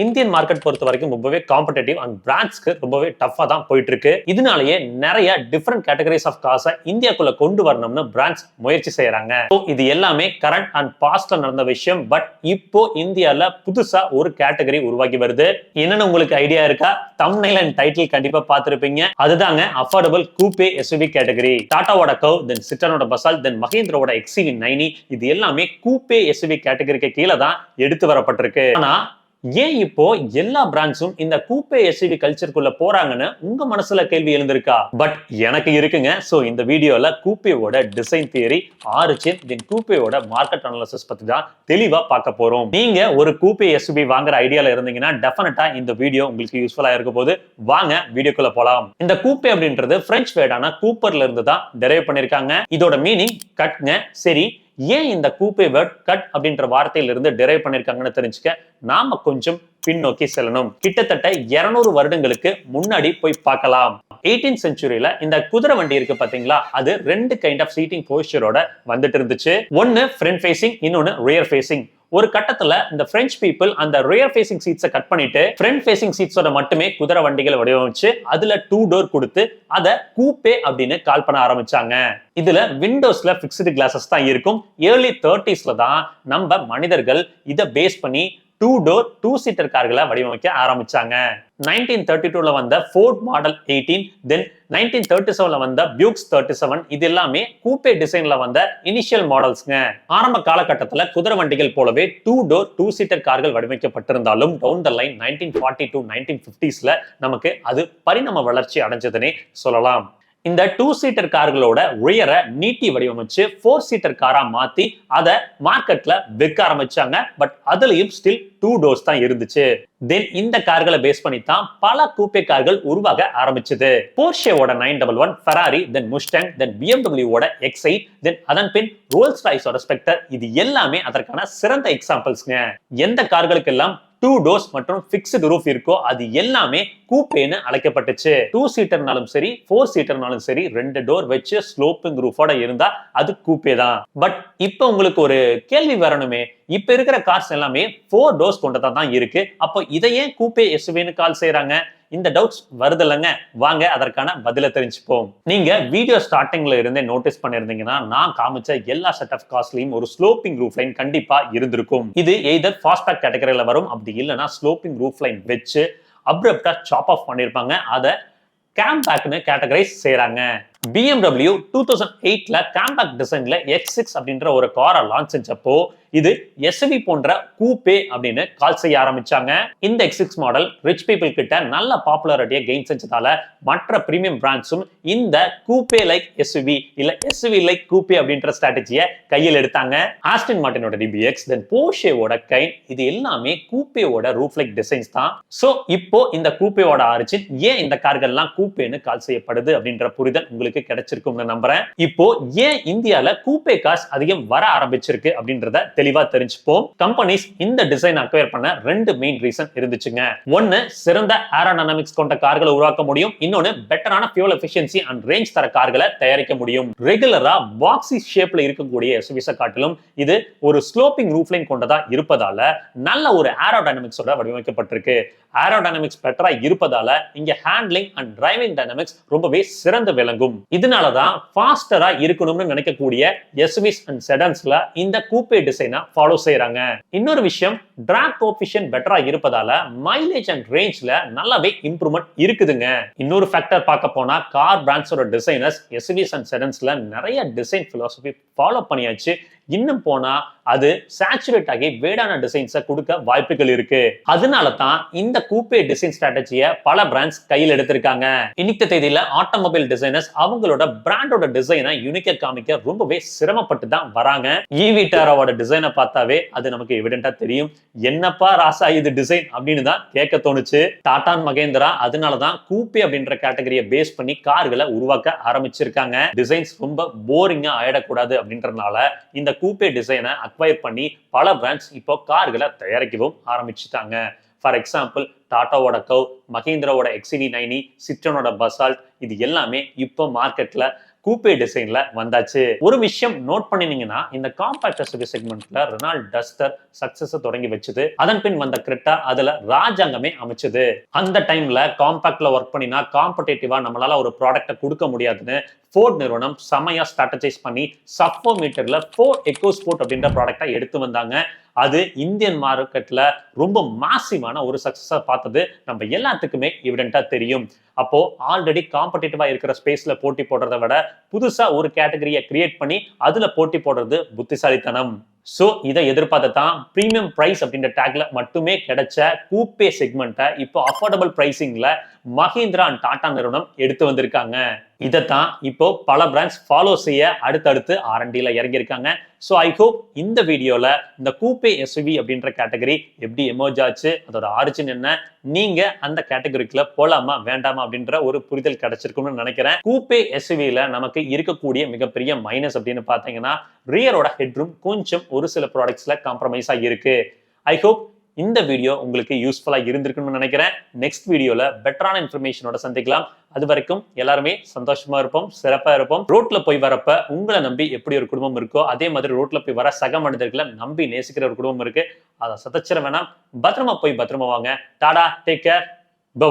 Indian market பொறுத்த வரைக்கும் ரொம்பவே காம்படேட்டிவ் அண்ட் பிராண்ட்ஸ்க்கு ரொம்பவே டஃபா தான் போயிட்டு இருக்கு இதனாலேயே நிறைய டிஃப்ரெண்ட் கேட்டகரிஸ் ஆஃப் காசை இந்தியாக்குள்ள கொண்டு வரணும்னு பிராண்ட்ஸ் முயற்சி செய்யறாங்க. இது எல்லாமே கரண்ட் அண்ட் பாஸ்ட்ல நடந்த விஷயம். பட் இப்போ இந்தியால புதுசா ஒரு கேட்டகரி உருவாக்கி வருது. என்னன்னு உங்களுக்கு ஐடியா இருக்கா? தம்னைல் அண்ட் டைட்டில் கண்டிப்பா பார்த்துருப்பீங்க. அதுதாங்க அஃபோர்டபுள் கூப்பே எஸ்யூவி கேட்டகரி டாட்டாவோட கவ் தென் சிட்டனோட பசால் தென் மகேந்திரோட எக்ஸிவி நைனி இது எல்லாமே கூப்பே எஸ்யூவி கேட்டகரிக்கு கீழே தான் எடுத்து வரப்பட்டிருக்கு. ஆனா ஏன் இப்போ எல்லா பிராண்ட்ஸும் இந்த கூப்பே எஸ்யூவி கல்ச்சருக்குள்ள போறாங்கன்னு உங்க மனசுல கேள்வி எழுந்திருக்கா? பட் எனக்கு இருக்குங்க. சோ இந்த வீடியோல கூப்பேவோட டிசைன் தியரி ஆரிஜின் தென் கூப்பேவோட மார்க்கெட் அனாலிசிஸ் பத்தி தான் தெளிவா பார்க்க போறோம். நீங்க ஒரு கூப்பே எஸ்யூவி வாங்குற ஐடியால இருந்தீங்கன்னா டெஃபினட்டா இந்த வீடியோ உங்களுக்கு யூஸ்ஃபுல்லா இருக்க போது வாங்க வீடியோக்குள்ள போலாம். இந்த கூப்பே அப்படின்றது பிரெஞ்சு வேர்டான கூப்பர்ல இருந்து தான் டெரைவ் பண்ணிருக்காங்க. இதோட மீனிங் கட்ங்க சரி ஏன் இந்த கூப்பே வேர்ட் கட் அப்படின்ற வார்த்தையிலிருந்து டிரைவ் டெரைவ் தெரிஞ்சுக்க நாம கொஞ்சம் பின்னோக்கி செல்லணும். கிட்டத்தட்ட 200 வருடங்களுக்கு முன்னாடி போய் பார்க்கலாம். 18th செஞ்சுரியில இந்த குதிரை வண்டி இருக்கு பாத்தீங்களா? அது ரெண்டு கைண்ட் ஆஃப் சீட்டிங் போஸ்டரோட வந்துட்டு இருந்துச்சு. ஒன்னு ஃப்ரண்ட் ஃபேசிங் இன்னொன்னு ரியர் ஃபேசிங் ஒரு கட்டத்துல இந்த பிரெஞ்சு பீப்புள் அந்த ரியர் ஃபேசிங் சீட்ஸை கட் பண்ணிட்டு ஃப்ரண்ட் ஃபேசிங் சீட்ஸோட மட்டுமே குதிரை வண்டிகளை வடிவமைச்சு அதுல டூ டோர் கொடுத்து அதை கூப்பே அப்படின்னு கால் பண்ண ஆரம்பிச்சாங்க. இதுல விண்டோஸ்ல பிக்ஸ்டு கிளாஸஸ் தான் இருக்கும். ஏர்லி தேர்ட்டிஸ்ல தான் நம்ம மனிதர்கள் இதை பேஸ் பண்ணி டூ டோர் டூ சீட்டர் கார்களை வடிவமைக்க ஆரம்பிச்சாங்க. நைன்டீன் தேர்ட்டி டூல வந்த Ford model eighteen then nineteen thirty செவன்ல வந்த பியூக்ஸ் தேர்ட்டி செவன் இது எல்லாமே கூப்பே டிசைன்ல வந்த இனிஷியல் மாடல்ஸ்ங்க ஆரம்ப காலகட்டத்துல குதிரை வண்டிகள் போலவே டூ டோர் டூ சீட்டர் கார்கள் வடிவமைக்கப்பட்டிருந்தாலும் down the line nineteen forty two nineteen ஃபிஃப்டிஸ்ல நமக்கு அது பரிணாம வளர்ச்சி அடைஞ்சதுன்னே சொல்லலாம். இந்த டூ சீட்டர் கார்களோட உயர நீட்டி வடிவமைச்சு ஃபோர் சீட்டர் காரா மாத்தி அதை மார்க்கெட்ல விற்க ஆரம்பிச்சாங்க. பட் அதுலயும் ஸ்டில் டூ டோர்ஸ் தான் இருந்துச்சு. தென் இந்த கார்களை பேஸ் பண்ணி தான் பல கூப்பே கார்கள் உருவாக ஆரம்பிச்சது. போர்ஷேவோட nine double one Ferrari then Mustang then பிஎம்டபிள்யூவோட X eight then அதன் பின் ரோல்ஸ் ராய்ஸோட ஸ்பெக்டர் இது எல்லாமே அதற்கான சிறந்த எக்ஸாம்பிள்ஸ்ங்க எந்த கார்களுக்கெல்லாம் டூ டோர்ஸ் மற்றும் ஃபிக்ஸ்டு ரூஃப் இருக்கோ அது எல்லாமே கூப்பேன்னு அழைக்கப்பட்டுச்சு. டூ சீட்டர்னாலும் சரி ஃபோர் சீட்டர்னாலும் சரி ரெண்டு டோர் வச்சு ஸ்லோப்பிங் ரூஃபோட இருந்தா அது கூப்பே தான். பட் இப்போ உங்களுக்கு ஒரு கேள்வி வரணுமே இப்ப இருக்கிற கார்ஸ் எல்லாமே ஃபோர் டோர்ஸ் கொண்டதா தான் இருக்கு. அப்போ இதை ஏன் கூப்பே எஸ்வேன்னு கால் செய்யறாங்க இந்த டவுட்ஸ் வருதில்லைங்க. வாங்க அதற்கான பதில தெரிஞ்சுப்போம். நீங்க வீடியோ ஸ்டார்டிங்ல இருந்தே நோட்டீஸ் பண்ணிருந்தீங்கன்னா நான் காமிச்ச எல்லா செட் ஆஃப் காஸ்ட்லயும் ஒரு ஸ்லோப்பிங் ரூஃப் லைன் கண்டிப்பா இருந்திருக்கும். இது எய்தர் ஃபாஸ்ட்பேக் கேட்டகரியில வரும் அப்படி இல்லைன்னா ஸ்லோப்பிங் ரூஃப் லைன் வச்சு அப்ரப்டா சாப் ஆஃப் பண்ணிருப்பாங்க. அதை கேம்பேக்னு கேட்டகரைஸ் செய்யறாங்க பிஎம்டபிள்யூ டூ தௌசண்ட் எயிட்ல கேம்பேக் டிசைன்ல எக்ஸ் சிக்ஸ் அப்படின்ற ஒரு காரை லான்ச் செஞ்சப்போ இது எஸ்வி போன்ற கூப்பே அப்படின்னு கால் செய்ய ஆரம்பிச்சாங்க. இந்த X six model rich people கிட்ட நல்ல பாப்புலாரிட்டியை கெயின் செஞ்சதால மற்ற பிரீமியம் பிராண்ட்ஸும் இந்த கூப்பே லைக் எஸ்வி இல்ல எஸ்வி லைக் கூப்பே அப்படின்ற ஸ்ட்ராட்டஜியை கையில் எடுத்தாங்க. ஆஸ்டின் மார்டினோட டிபிஎக்ஸ் தென் போஷேவோட கைன் இது எல்லாமே கூப்பேவோட ரூஃப் லைக் டிசைன்ஸ் தான். சோ இப்போ இந்த கூப்பேவோட ஆரிஜின் ஏன் இந்த கார்கள்லாம் கூப்பேன்னு கால் செய்யப்படுது அப்படின்ற புரிதல் உங்களுக்கு கிடைச்சிருக்கும்னு நம்புறேன். இப்போ ஏன் இந்தியால கூப்பே கார்ஸ் அதிகம் வர ஆரம்பிச்சிருக்கு அப்படின்றத தெளிவா தெரிஞ்சுப்போம். கம்பெனிஸ் இந்த டிசைன் அக்வயர் பண்ண ரெண்டு மெயின் ரீசன் இருந்துச்சுங்க. ஒன்னு சிறந்த ஏரோடைனமிக்ஸ் கொண்ட கார்களை உருவாக்க முடியும். இன்னொன்னு பெட்டரான ஃபியூல் எஃபிஷியன்சி அண்ட் ரேஞ்ச் தர கார்களை தயாரிக்க முடியும். ரெகுலரா பாக்ஸி ஷேப்ல இருக்கக்கூடிய எஸ்யூவிஸை காட்டிலும் இது ஒரு ஸ்லோப்பிங் ரூஃப்லைன் கொண்டதா இருப்பதால நல்ல ஒரு ஏரோடைனமிக்ஸோட வடிவமைக்கப்பட்டிருக்கு. ஏரோடைனமிக்ஸ் பெட்டரா இருப்பதால இங்க ஹேண்ட்லிங் அண்ட் டிரைவிங் டைனமிக்ஸ் ரொம்பவே சிறந்து விளங்கும். இதனால தான் ஃபாஸ்டரா இருக்கணும்னு நினைக்கக்கூடிய எஸ்விஸ் அண்ட் செடன்ஸ்ல இந்த கூப்பே டிசைனை ஃபாலோ செய்யறாங்க இன்னொரு விஷயம் டிராக் கோபிஷன் பெட்டரா இருப்பதால மைலேஜ் அண்ட் ரேஞ்ச்ல நல்லாவே இம்ப்ரூவ்மெண்ட் இருக்குதுங்க. இன்னொரு ஃபேக்டர் பார்க்க போனா கார் பிராண்ட்ஸோட டிசைனர்ஸ் எஸ்விஸ் அண்ட் செடன்ஸ்ல நிறைய டிசைன் பிலாசபி ஃபாலோ பண்ணியாச்சு. இன்னும் போனா அது சேச்சுரேட் ஆகி வேடான டிசைன்ஸை கொடுக்க வாய்ப்புகள் இருக்கு. அதனால தான் இந்த கூப்பே டிசைன் ஸ்ட்ராட்டஜியை பல பிராண்ட்ஸ் கையில் எடுத்திருக்காங்க. இன்னைக்கு தேதியில ஆட்டோமொபைல் டிசைனர்ஸ் அவங்களோட பிராண்டோட டிசைனை யூனிக்கா காமிக்க ரொம்பவே சிரமப்பட்டு தான் வராங்க ஈவி டாரோட டிசைனை பார்த்தாவே அது நமக்கு எவிடென்டா தெரியும். என்னப்பா ராசா இது டிசைன் அப்படின்னு தான் கேட்க தோணுச்சு. டாடான் மகேந்திரா அதனால தான் கூப்பி அப்படின்ற கேட்டகரியை பேஸ் பண்ணி கார்களை உருவாக்க ஆரம்பிச்சிருக்காங்க. டிசைன்ஸ் ரொம்ப போரிங்கா ஆயிடக்கூடாது அப்படின்றதுனால இந்த கூப்பே டிசைனை அக்வயர் பண்ணி பல பிராண்ட்ஸ் இப்போ கார்களை தயாரிக்கவும் ஆரம்பிச்சுட்டாங்க. ஃபார் எக்ஸாம்பிள் டாட்டாவோட கவ் மஹேந்திராவோட எக்ஸிவி நைனி சிட்ரனோட பசால்ட் இது எல்லாமே இப்போ மார்க்கெட்டில் கூப்பே டிசைன்ல வந்தாச்சு. ஒரு விஷயம் நோட் பண்ணினீங்கன்னா இந்த காம்பாக்ட் எஸ்யூவி செக்மெண்ட்ல ரெனால்ட் டஸ்டர் சக்சஸ் தொடங்கி வச்சது. அதன் பின் வந்த கிரெட்டா அதுல ராஜாங்கமே அமைச்சது. அந்த டைம்ல காம்பாக்ட்ல ஒர்க் பண்ணினா காம்படேட்டிவா நம்மளால ஒரு ப்ராடக்ட்டை கொடுக்க முடியாதுன்னு ஃபோர்ட் நிறுவனம் செமையா ஸ்ட்ராட்டஜைஸ் பண்ணி சப்போ மீட்டர்ல ஃபோர் எக்கோ ஸ்போர்ட் அப்படின்ற ப்ராடக்டா எடுத்து வந்தாங்க. அது இந்தியன் மார்க்கெட்ல ரொம்ப மாசிவான ஒரு சக்சஸா பார்த்தது. நம்ம எல்லாத்துக்குமே இவிடென்ட்டா தெரியும். அப்போ ஆல்ரெடி காம்படிட்டிவா இருக்கிற ஸ்பேஸ்ல போட்டி போடுறத விட புதுசா ஒரு கேட்டகரியை கிரியேட் பண்ணி அதுல போட்டி போடுறது புத்திசாலித்தனம். ஸோ இதை எதிர்பார்த்து தான் ப்ரீமியம் ப்ரைஸ் அப்படின்ற டேக்ல மட்டுமே கிடைச்ச கூப்பே செக்மெண்ட்டை இப்போ அஃபோர்டபுள் ப்ரைசிங்ல மஹேந்திரா அண்ட் டாடா நிறுவனம் எடுத்து வந்திருக்காங்க. இதைத்தான் இப்போ பல பிராண்ட்ஸ் ஃபாலோ செய்ய அடுத்தடுத்து ஆர்என்டில இறங்கியிருக்காங்க. ஸோ ஐ ஹோப் இந்த வீடியோவில் இந்த கூப்பே எஸ்யூவி அப்படின்ற கேட்டகரி எப்படி எமோஜ் ஆச்சு அதோட ஆரிஜின் என்ன நீங்க அந்த கேட்டகரிக்குள்ள போலாமா வேண்டாமா அப்படின்ற ஒரு புரிதல் கிடைச்சிருக்கும்னு நினைக்கிறேன். கூப்பே எஸ்யூவில நமக்கு இருக்கக்கூடிய மிகப்பெரிய மைனஸ் அப்படின்னு பார்த்தீங்கன்னா ரியரோட ஹெட்ரூம் கொஞ்சம் ஒரு சில ப்ராடக்ட்ஸில் காம்ப்ரமைஸ் இருக்குது ஐ ஹோப் இந்த வீடியோ உங்களுக்கு யூஸ்ஃபுல்லாக இருந்திருக்குன்னு நினைக்கிறேன். நெக்ஸ்ட் வீடியோவில் பெட்டரான இன்ஃபர்மேஷனோட சந்திக்கலாம். அது வரைக்கும் எல்லாருமே சந்தோஷமா இருப்போம் சிறப்பா இருப்போம். ரோட்ல போய் வரப்ப உங்களை நம்பி எப்படி ஒரு குடும்பம் இருக்கோ அதே மாதிரி ரோட்ல போய் வர சக மனிதர்களை நம்பி நேசிக்கிற ஒரு குடும்பம் இருக்கு. அதை சதச்சிட வேணாம். பத்திரமா போய் பத்திரமா வாங்க. Tata take care பவாய்